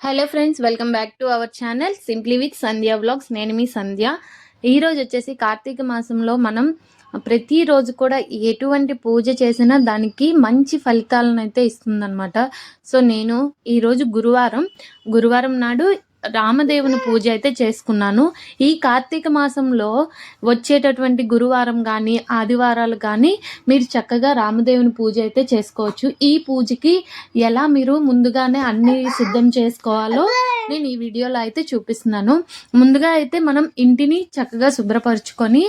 Hello friends welcome back to our channel simply with Sandhya vlogs నేను మీ సంధ్య ఈరోజు వచ్చేసి కార్తీక మాసంలో మనం ప్రతిరోజు కూడా ఎటువంటి పూజ చేసినా దానికి మంచి ఫలితాలను అయితే ఇస్తుందన్నమాట. సో నేను ఈరోజు గురువారం గురువారం నాడు రామదేవుని పూజ అయితే చేసుకున్నాను. ఈ కార్తీక మాసంలో వచ్చేటటువంటి గురువారం కానీ ఆదివారాలు కానీ మీరు చక్కగా రామదేవుని పూజ అయితే చేసుకోవచ్చు. ఈ పూజకి ఎలా మీరు ముందుగానే అన్ని సిద్ధం చేసుకోవాలో నేను ఈ వీడియోలో అయితే చూపిస్తున్నాను. ముందుగా అయితే మనం ఇంటిని చక్కగా శుభ్రపరచుకొని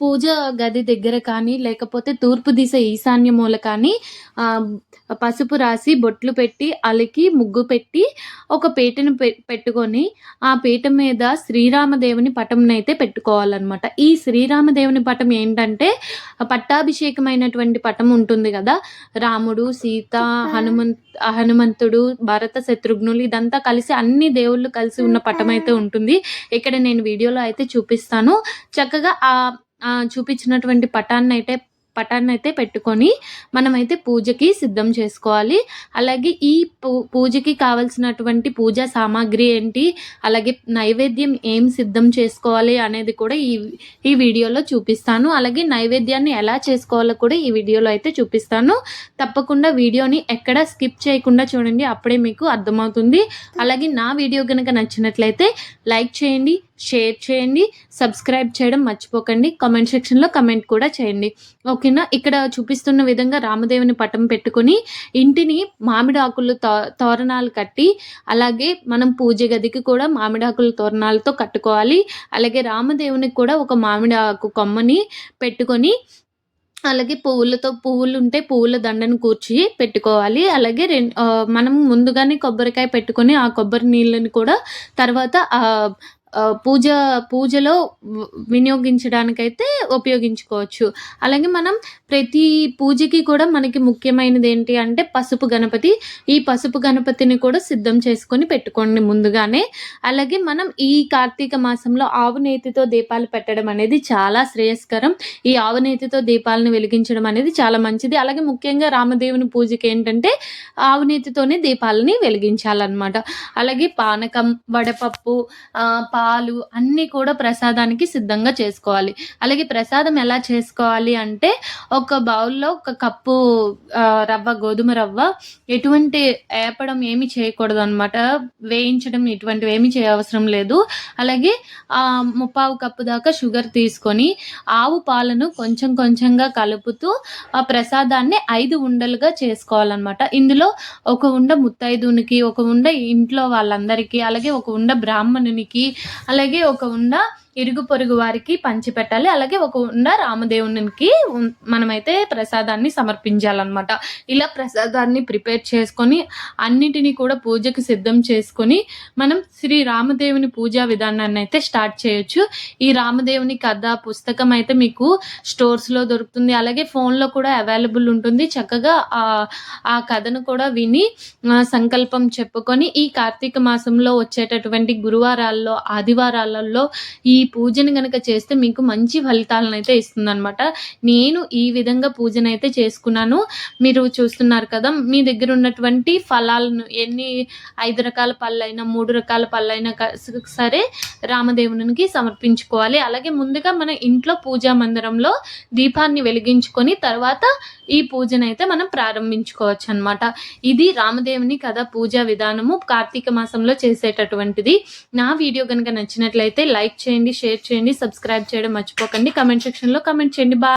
పూజ గది దగ్గర కానీ లేకపోతే తూర్పు దిశ ఈశాన్య మూల కానీ పసుపు రాసి బొట్లు పెట్టి అలికి ముగ్గు పెట్టి ఒక పీటను పెట్టుకొని ఆ పీట మీద శ్రీరామదేవుని పటంనైతే పెట్టుకోవాలన్నమాట. ఈ శ్రీరామదేవుని పటం ఏంటంటే పట్టాభిషేకమైనటువంటి పటం ఉంటుంది కదా. రాముడు సీత హనుమంత్ హనుమంతుడు భరత శత్రుఘ్నులు ఇదంతా కలిసి అన్ని దేవుళ్ళు కలిసి ఉన్న పటం అయితే ఉంటుంది. ఇక్కడ నేను వీడియోలో అయితే చూపిస్తాను. చక్కగా ఆ చూపించినటువంటి పటాన్ని అయితే పటాన్ని అయితే పెట్టుకొని మనమైతే పూజకి సిద్ధం చేసుకోవాలి. అలాగే ఈ పూ పూజకి కావలసినటువంటి పూజా సామాగ్రి ఏంటి అలాగే నైవేద్యం ఏం సిద్ధం చేసుకోవాలి అనేది కూడా ఈ ఈ వీడియోలో చూపిస్తాను. అలాగే నైవేద్యాన్ని ఎలా చేసుకోవాలో కూడా ఈ వీడియోలో అయితే చూపిస్తాను. తప్పకుండా వీడియోని ఎక్కడ స్కిప్ చేయకుండా చూడండి అప్పుడే మీకు అర్థమవుతుంది. అలాగే నా వీడియో కనుక నచ్చినట్లయితే లైక్ చేయండి షేర్ చేయండి సబ్స్క్రైబ్ చేయడం మర్చిపోకండి. కమెంట్ సెక్షన్లో కమెంట్ కూడా చేయండి. ఓకేనా? ఇక్కడ చూపిస్తున్న విధంగా రామదేవుని పటం పెట్టుకొని ఇంటిని మామిడి ఆకులు తోరణాలు కట్టి అలాగే మనం పూజ గదికి కూడా మామిడి ఆకుల తోరణాలతో కట్టుకోవాలి. అలాగే రామదేవునికి కూడా ఒక మామిడి ఆకు కొమ్మని పెట్టుకొని అలాగే పువ్వులతో పువ్వులు ఉంటే పువ్వుల దండను కూర్చి పెట్టుకోవాలి. అలాగే రెండు మనం ముందుగానే కొబ్బరికాయ పెట్టుకొని ఆ కొబ్బరి నీళ్ళని కూడా తర్వాత పూజ పూజలో వినియోగించడానికైతే ఉపయోగించుకోవచ్చు. అలాగే మనం ప్రతి పూజకి కూడా మనకి ముఖ్యమైనది ఏంటి అంటే పసుపు గణపతి. ఈ పసుపు గణపతిని కూడా సిద్ధం చేసుకొని పెట్టుకోండి ముందుగానే. అలాగే మనం ఈ కార్తీక మాసంలో ఆవు నేతితో దీపాలు పెట్టడం అనేది చాలా శ్రేయస్కరం. ఈ ఆవు నేతితో దీపాలను వెలిగించడం అనేది చాలా మంచిది. అలాగే ముఖ్యంగా రామదేవుని పూజకి ఏంటంటే ఆవు నేతితోనే దీపాలని వెలిగించాలన్నమాట. అలాగే పానకం వడపప్పు పా పాలు అన్నీ కూడా ప్రసాదానికి సిద్ధంగా చేసుకోవాలి. అలాగే ప్రసాదం ఎలా చేసుకోవాలి అంటే ఒక బౌల్లో ఒక కప్పు రవ్వ గోధుమ రవ్వ ఎటువంటి ఏపడం ఏమి చేయకూడదు అనమాట వేయించడం ఇటువంటివి ఏమి చేయవసరం లేదు. అలాగే ముప్పావు కప్పు దాకా షుగర్ తీసుకొని ఆవు పాలను కొంచెం కొంచెంగా కలుపుతూ ఆ ప్రసాదాన్ని ఐదు ఉండలుగా చేసుకోవాలన్నమాట. ఇందులో ఒక ఉండ ముత్తైదునికి ఒక ఉండ ఇంట్లో వాళ్ళందరికీ అలాగే ఒక ఉండ బ్రాహ్మణునికి అలాగే ఒక ఉండ ఇరుగు పొరుగు వారికి పంచిపెట్టాలి. అలాగే ఒక ఉండ రామదేవునికి మనమైతే ప్రసాదాన్ని సమర్పించాలన్నమాట. ఇలా ప్రసాదాన్ని ప్రిపేర్ చేసుకొని అన్నిటినీ కూడా పూజకు సిద్ధం చేసుకొని మనం శ్రీ రామదేవుని పూజా విధానాన్ని అయితే స్టార్ట్ చేయొచ్చు. ఈ రామదేవుని కథ పుస్తకం అయితే మీకు స్టోర్స్లో దొరుకుతుంది. అలాగే ఫోన్లో కూడా అవైలబుల్ ఉంటుంది. చక్కగా ఆ కథను కూడా విని సంకల్పం చెప్పుకొని ఈ కార్తీక మాసంలో వచ్చేటటువంటి గురువారాల్లో ఆదివారాలలో ఈ పూజను కనుక చేస్తే మీకు మంచి ఫలితాలను అయితే ఇస్తుందన్నమాట. నేను ఈ విధంగా పూజను అయితే చేసుకున్నాను. మీరు చూస్తున్నారు కదా మీ దగ్గర ఉన్నటువంటి ఫలాలను ఎన్ని ఐదు రకాల పళ్ళైనా మూడు రకాల పళ్ళైనా సరే రామదేవునికి సమర్పించుకోవాలి. అలాగే ముందుగా మన ఇంట్లో పూజా మందిరంలో దీపాన్ని వెలిగించుకొని తర్వాత ఈ పూజను అయితే మనం ప్రారంభించుకోవచ్చు అనమాట ఇది రామదేవుని కథ పూజా విధానము కార్తీక మాసంలో చేసేటటువంటిది. నా వీడియో కనుక నచ్చినట్లయితే లైక్ చేయండి షేర్ చేయండి సబ్స్క్రైబ్ చేయడం మర్చిపోకండి. కమెంట్ సెక్షన్లో కమెంట్ చేయండి. బాయ్